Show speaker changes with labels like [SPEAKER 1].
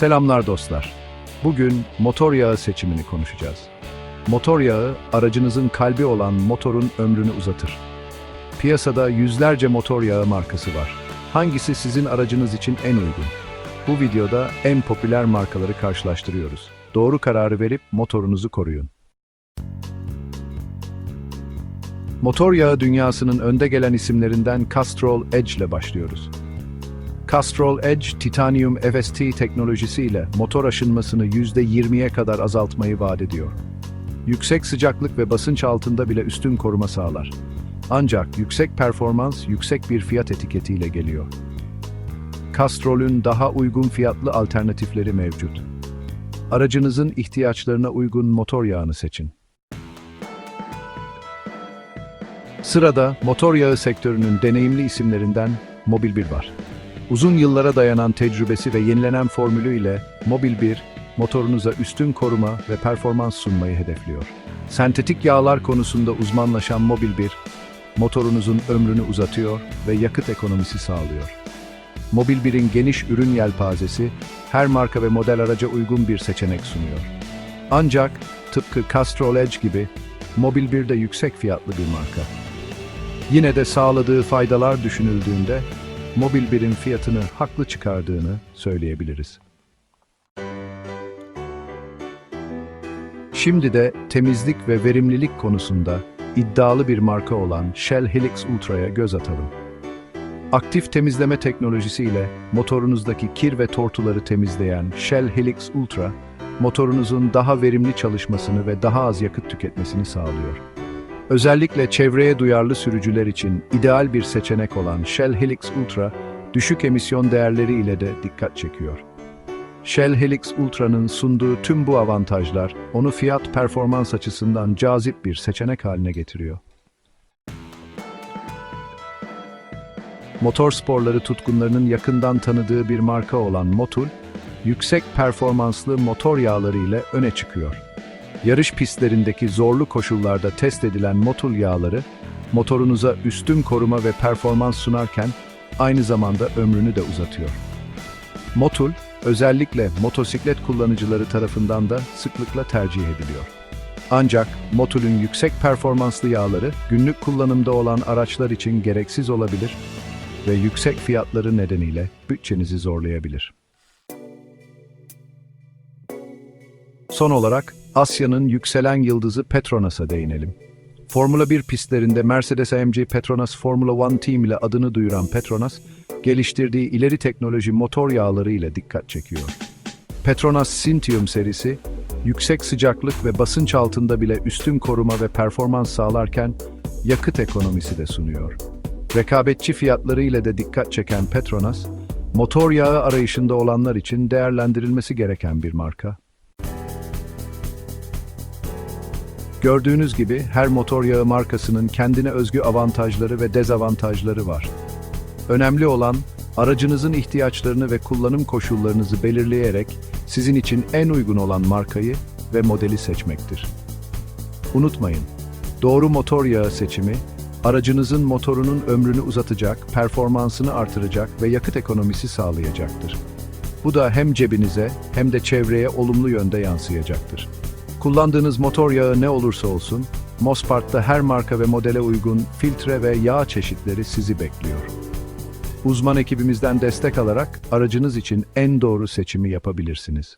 [SPEAKER 1] Selamlar dostlar. Bugün motor yağı seçimini konuşacağız. Motor yağı, aracınızın kalbi olan motorun ömrünü uzatır. Piyasada yüzlerce motor yağı markası var. Hangisi sizin aracınız için en uygun? Bu videoda en popüler markaları karşılaştırıyoruz. Doğru kararı verip motorunuzu koruyun. Motor yağı dünyasının önde gelen isimlerinden Castrol Edge ile başlıyoruz. Castrol Edge, Titanium FST teknolojisiyle motor aşınmasını %20'ye kadar azaltmayı vaat ediyor. Yüksek sıcaklık ve basınç altında bile üstün koruma sağlar. Ancak yüksek performans yüksek bir fiyat etiketiyle geliyor. Castrol'ün daha uygun fiyatlı alternatifleri mevcut. Aracınızın ihtiyaçlarına uygun motor yağını seçin. Sırada motor yağı sektörünün deneyimli isimlerinden Mobil 1 var. Uzun yıllara dayanan tecrübesi ve yenilenen formülü ile Mobil 1, motorunuza üstün koruma ve performans sunmayı hedefliyor. Sentetik yağlar konusunda uzmanlaşan Mobil 1, motorunuzun ömrünü uzatıyor ve yakıt ekonomisi sağlıyor. Mobil 1'in geniş ürün yelpazesi, her marka ve model araca uygun bir seçenek sunuyor. Ancak tıpkı Castrol Edge gibi, Mobil 1 de yüksek fiyatlı bir marka. Yine de sağladığı faydalar düşünüldüğünde, Mobil 1'in fiyatını haklı çıkardığını söyleyebiliriz. Şimdi de temizlik ve verimlilik konusunda iddialı bir marka olan Shell Helix Ultra'ya göz atalım. Aktif temizleme teknolojisiyle motorunuzdaki kir ve tortuları temizleyen Shell Helix Ultra, motorunuzun daha verimli çalışmasını ve daha az yakıt tüketmesini sağlıyor. Özellikle çevreye duyarlı sürücüler için ideal bir seçenek olan Shell Helix Ultra, düşük emisyon değerleri ile de dikkat çekiyor. Shell Helix Ultra'nın sunduğu tüm bu avantajlar, onu fiyat performans açısından cazip bir seçenek haline getiriyor. Motor sporları tutkunlarının yakından tanıdığı bir marka olan Motul, yüksek performanslı motor yağları ile öne çıkıyor. Yarış pistlerindeki zorlu koşullarda test edilen Motul yağları, motorunuza üstün koruma ve performans sunarken aynı zamanda ömrünü de uzatıyor. Motul, özellikle motosiklet kullanıcıları tarafından da sıklıkla tercih ediliyor. Ancak Motul'ün yüksek performanslı yağları günlük kullanımda olan araçlar için gereksiz olabilir ve yüksek fiyatları nedeniyle bütçenizi zorlayabilir. Son olarak Asya'nın yükselen yıldızı Petronas'a değinelim. Formula 1 pistlerinde Mercedes-AMG Petronas Formula 1 Team ile adını duyuran Petronas, geliştirdiği ileri teknoloji motor yağları ile dikkat çekiyor. Petronas Sintium serisi, yüksek sıcaklık ve basınç altında bile üstün koruma ve performans sağlarken yakıt ekonomisi de sunuyor. Rekabetçi fiyatları ile de dikkat çeken Petronas, motor yağı arayışında olanlar için değerlendirilmesi gereken bir marka. Gördüğünüz gibi her motor yağı markasının kendine özgü avantajları ve dezavantajları var. Önemli olan aracınızın ihtiyaçlarını ve kullanım koşullarınızı belirleyerek sizin için en uygun olan markayı ve modeli seçmektir. Unutmayın, doğru motor yağı seçimi aracınızın motorunun ömrünü uzatacak, performansını artıracak ve yakıt ekonomisi sağlayacaktır. Bu da hem cebinize hem de çevreye olumlu yönde yansıyacaktır. Kullandığınız motor yağı ne olursa olsun, Mospart'ta her marka ve modele uygun filtre ve yağ çeşitleri sizi bekliyor. Uzman ekibimizden destek alarak aracınız için en doğru seçimi yapabilirsiniz.